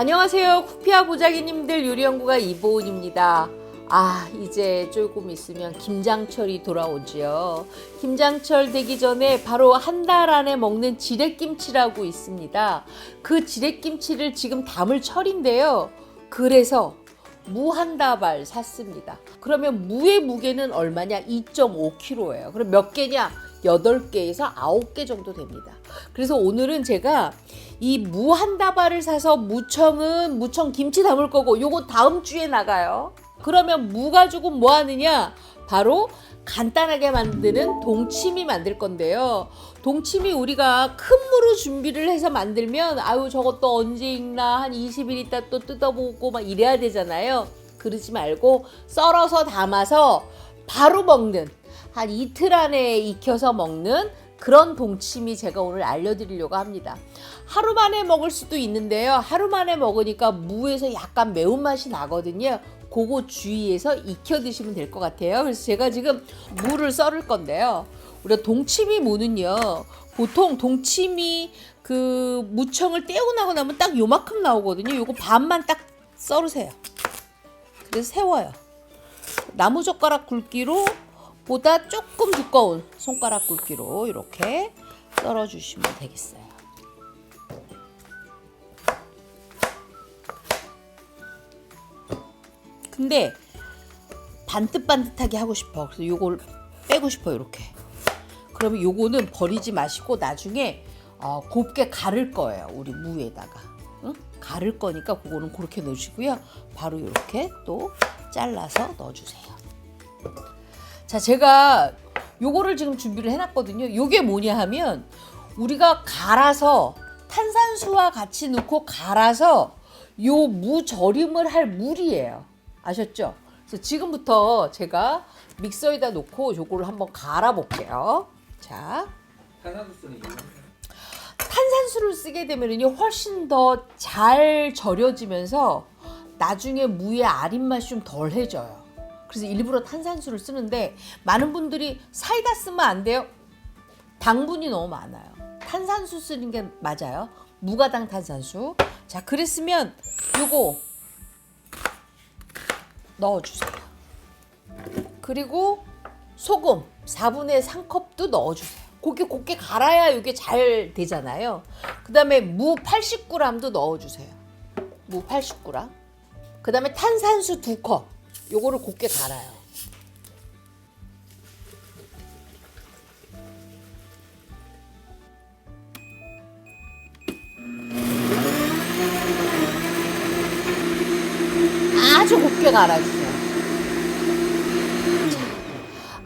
안녕하세요. 쿠피아 보자기님들 요리연구가 이보은입니다. 아, 이제 조금 있으면 김장철이 돌아오지요. 김장철 되기 전에 바로 한 달 안에 먹는 지렛김치라고 있습니다. 그 지렛김치를 지금 담을 철인데요. 그래서 무 한 다발 샀습니다. 그러면 무의 무게는 얼마냐? 2.5kg예요. 그럼 몇 개냐? 8개에서 9개 정도 됩니다. 그래서 오늘은 제가 이 무 한 다발을 사서 무청은 무청 김치 담을 거고 요거 다음 주에 나가요. 그러면 무 가지고 뭐 하느냐? 바로 간단하게 만드는 동치미 만들 건데요. 동치미 우리가 큰 무로 준비를 해서 만들면 아유 저것도 언제 익나 한 20일 있다 또 뜯어보고 막 이래야 되잖아요. 그러지 말고 썰어서 담아서 바로 먹는 한 이틀 안에 익혀서 먹는 그런 동치미 제가 오늘 알려드리려고 합니다. 하루 만에 먹을 수도 있는데요. 하루 만에 먹으니까 무에서 약간 매운맛이 나거든요. 그거 주의해서 익혀 드시면 될 것 같아요. 그래서 제가 지금 무를 썰을 건데요. 우리가 동치미 무는요. 보통 동치미 그 무청을 떼고 나고 나면 딱 요만큼 나오거든요. 요거 반만 딱 썰으세요. 그래서 세워요. 나무 젓가락 굵기로 보다 조금 두꺼운 손가락 굵기로 이렇게 썰어 주시면 되겠어요. 근데 반듯반듯하게 하고 싶어. 그래서 요걸 빼고 싶어 이렇게. 그러면 요거는 버리지 마시고 나중에 어, 곱게 가를 거예요. 우리 무에다가. 응? 가를 거니까 그거는 그렇게 넣으시고요. 바로 이렇게 또 잘라서 넣어주세요. 자, 제가 요거를 지금 준비를 해놨거든요. 요게 뭐냐 하면 우리가 갈아서 탄산수와 같이 넣고 갈아서 요 무 절임을 할 물이에요. 아셨죠? 그래서 지금부터 제가 믹서에다 놓고 요거를 한번 갈아 볼게요. 자, 탄산수를 쓰게 되면요 훨씬 더 잘 절여지면서 나중에 무의 아린 맛이 좀 덜해져요. 그래서 일부러 탄산수를 쓰는데 많은 분들이 사이다 쓰면 안 돼요. 당분이 너무 많아요. 탄산수 쓰는 게 맞아요. 무가당 탄산수. 자, 그랬으면 요거 넣어주세요. 그리고 소금 4분의 3컵도 넣어주세요. 곱게 곱게 갈아야 이게 잘 되잖아요. 그 다음에 무 80g도 넣어주세요. 무 80g. 그 다음에 탄산수 2컵. 요거를 곱게 갈아요. 아주 곱게 갈아주세요.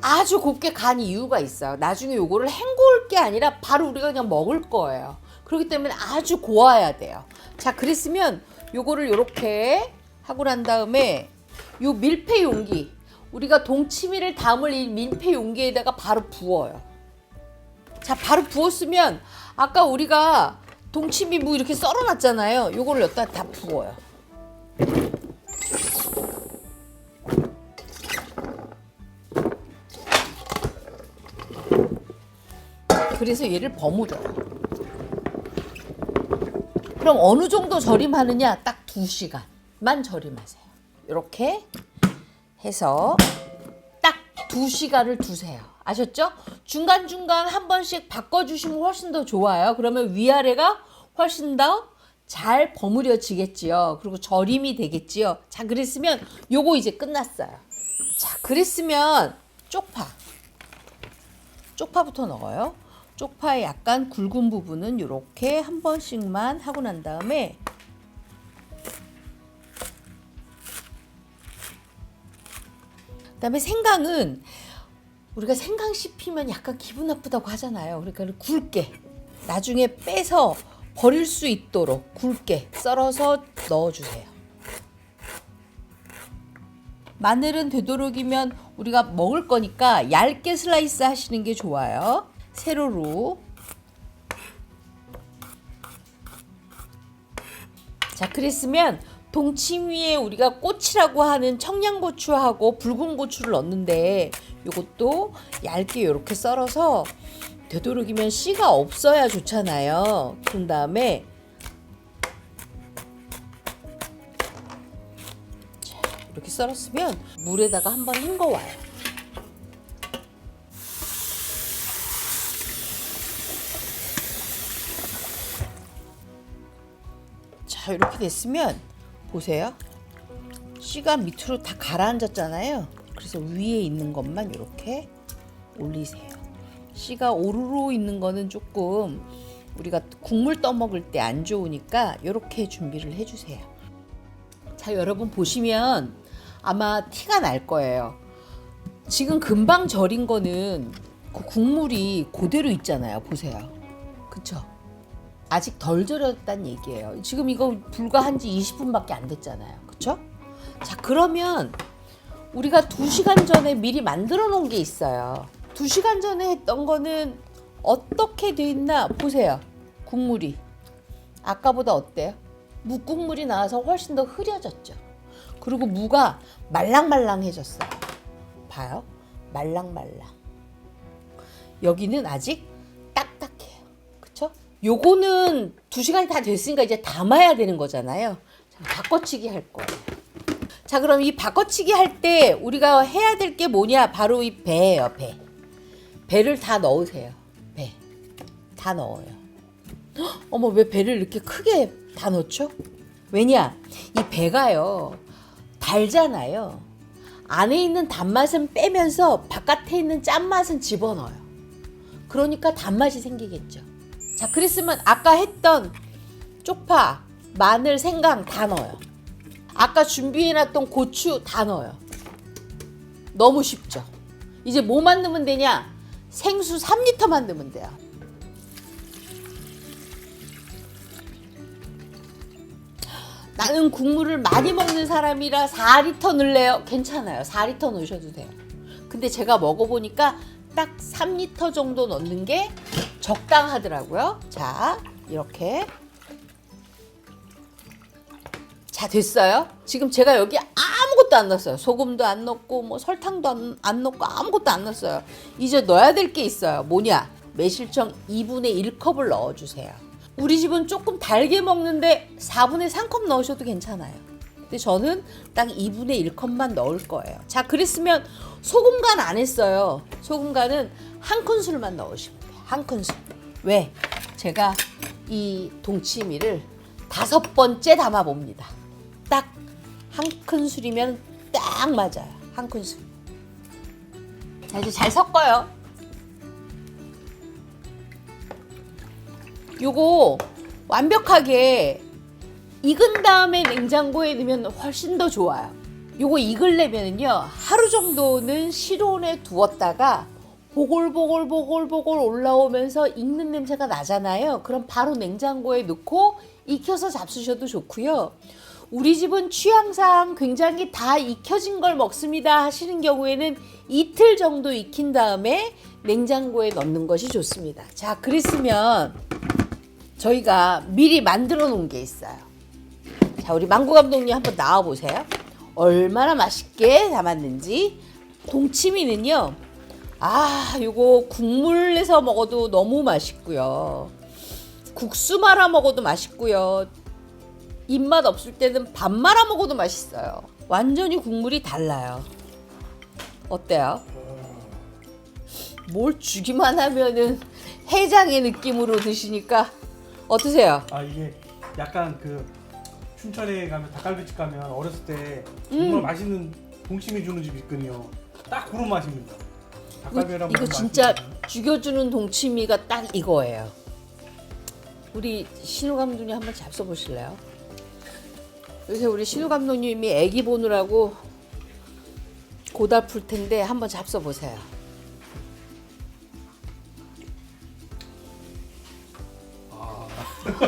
아주 곱게 간 이유가 있어요. 나중에 요거를 헹궈올 게 아니라 바로 우리가 그냥 먹을 거예요. 그렇기 때문에 아주 고와야 돼요. 자, 그랬으면 요거를 요렇게 하고 난 다음에 요 밀폐 용기 우리가 동치미를 담을 이 밀폐 용기에다가 바로 부어요. 자, 바로 부었으면 아까 우리가 동치미 무 이렇게 썰어놨잖아요. 요거를 여기다 다 부어요. 그래서 얘를 버무려요. 그럼 어느 정도 절임하느냐? 딱 2시간만 절임하세요. 이렇게 해서 딱 2시간을 두세요. 아셨죠? 중간중간 한 번씩 바꿔주시면 훨씬 더 좋아요. 그러면 위아래가 훨씬 더 잘 버무려지겠지요. 그리고 절임이 되겠지요. 자, 그랬으면 요거 이제 끝났어요. 자, 그랬으면 쪽파. 쪽파부터 넣어요. 쪽파의 약간 굵은 부분은 이렇게 한 번씩만 하고 난 다음에 그다음에 생강은 우리가 생강 씹히면 약간 기분 나쁘다고 하잖아요. 그러니까 굵게 나중에 빼서 버릴 수 있도록 굵게 썰어서 넣어주세요. 마늘은 되도록이면 우리가 먹을 거니까 얇게 슬라이스 하시는 게 좋아요. 세로로. 자, 그랬으면 동치미에 우리가 꽃이라고 하는 청양고추하고 붉은 고추를 넣는데 이것도 얇게 이렇게 썰어서 되도록이면 씨가 없어야 좋잖아요. 그런 다음에 이렇게 썰었으면 물에다가 한번 헹궈와요. 자 이렇게 됐으면 보세요. 씨가 밑으로 다 가라앉았잖아요. 그래서 위에 있는 것만 이렇게 올리세요. 씨가 오르르 있는 거는 조금 우리가 국물 떠먹을 때 안 좋으니까 이렇게 준비를 해주세요. 자, 여러분 보시면 아마 티가 날 거예요. 지금 금방 절인 거는 그 국물이 그대로 있잖아요. 보세요. 그쵸? 아직 덜 절였다는 얘기예요. 지금 이거 불과 한 지 20분밖에 안 됐잖아요. 그쵸? 자, 그러면 우리가 2시간 전에 미리 만들어 놓은 게 있어요. 2시간 전에 했던 거는 어떻게 돼 있나 보세요. 국물이. 아까보다 어때요? 묵국물이 나와서 훨씬 더 흐려졌죠. 그리고 무가 말랑말랑해졌어요. 봐요. 말랑말랑. 여기는 아직? 요거는 2시간이 다 됐으니까 이제 담아야 되는 거잖아요. 자, 바꿔치기 할 거예요. 자, 그럼 이 바꿔치기 할 때 우리가 해야 될 게 뭐냐? 바로 이 배예요, 배. 배를 다 넣으세요. 배. 다 넣어요. 헉, 어머, 왜 배를 이렇게 크게 다 넣죠? 왜냐? 이 배가요. 달잖아요. 안에 있는 단맛은 빼면서 바깥에 있는 짠맛은 집어넣어요. 그러니까 단맛이 생기겠죠. 자, 그랬으면 아까 했던 쪽파, 마늘, 생강 다 넣어요. 아까 준비해놨던 고추 다 넣어요. 너무 쉽죠? 이제 뭐 만들면 되냐? 생수 3리터 만들면 돼요. 나는 국물을 많이 먹는 사람이라 4리터 넣을래요? 괜찮아요. 4리터 넣으셔도 돼요. 근데 제가 먹어보니까 딱 3리터 정도 넣는 게 적당하더라고요. 자, 이렇게. 자, 됐어요. 지금 제가 여기 아무것도 안 넣었어요. 소금도 안 넣고, 뭐 설탕도 안, 안 넣고, 아무것도 안 넣었어요. 이제 넣어야 될 게 있어요. 뭐냐? 매실청 2분의 1컵을 넣어주세요. 우리 집은 조금 달게 먹는데 4분의 3컵 넣으셔도 괜찮아요. 근데 저는 딱 2분의 1컵만 넣을 거예요. 자, 그랬으면 소금 간 안 했어요. 소금 간은 한 큰술만 넣으시면. 한 큰술. 왜? 제가 이 동치미를 다섯 번째 담아 봅니다. 딱 한 큰술이면 딱 맞아요. 한 큰술. 자, 이제 잘 섞어요. 요거 완벽하게 익은 다음에 냉장고에 넣으면 훨씬 더 좋아요. 요거 익으려면요 하루 정도는 실온에 두었다가 보글보글보글보글 올라오면서 익는 냄새가 나잖아요. 그럼 바로 냉장고에 넣고 익혀서 잡수셔도 좋고요. 우리 집은 취향상 굉장히 다 익혀진 걸 먹습니다 하시는 경우에는 이틀 정도 익힌 다음에 냉장고에 넣는 것이 좋습니다. 자, 그랬으면 저희가 미리 만들어 놓은 게 있어요. 자, 우리 망고 감독님 한번 나와 보세요. 얼마나 맛있게 담았는지. 동치미는요. 아, 요거 국물 내서 먹어도 너무 맛있고요. 국수 말아 먹어도 맛있고요. 입맛 없을 때는 밥 말아 먹어도 맛있어요. 완전히 국물이 달라요. 어때요? 뭘 주기만 하면은 해장의 느낌으로 드시니까 어떠세요? 아 이게 약간 그 춘천에 가면 닭갈비집 가면 어렸을 때 정말 음. 맛있는 동치미 주는 집이 있거든요. 딱 그런 맛입니다. 닭갈비랑 이거 진짜. 죽여주는 동치미가 딱 이거예요. 우리 신우 감독님 한번 잡숴 보실래요? 요새 우리 신우 감독님이 애기 보느라고 고달플 텐데 한번 잡숴 보세요.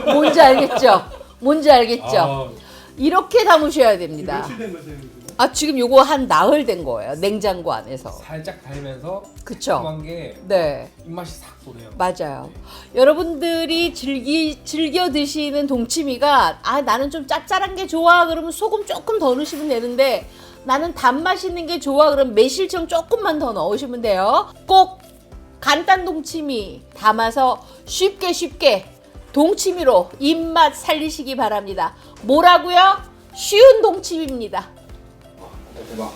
뭔지 알겠죠? 뭔지 알겠죠? 아, 이렇게 담으셔야 됩니다. 며칠 된? 지금? 아 지금 요거 한 나흘 된 거예요. 냉장고 안에서. 살짝 달면서 그쵸? 게 네. 입맛이 싹 도네요. 맞아요. 여러분들이 즐기 즐겨 드시는 동치미가 아 나는 좀 짭짤한 게 좋아 그러면 소금 조금 더 넣으시면 되는데 나는 단맛 있는 게 좋아 그러면 매실청 조금만 더 넣으시면 돼요. 꼭 간단 동치미 담아서 쉽게 쉽게 동치미로 입맛 살리시기 바랍니다. 뭐라고요? 쉬운 동치미입니다. 对吧？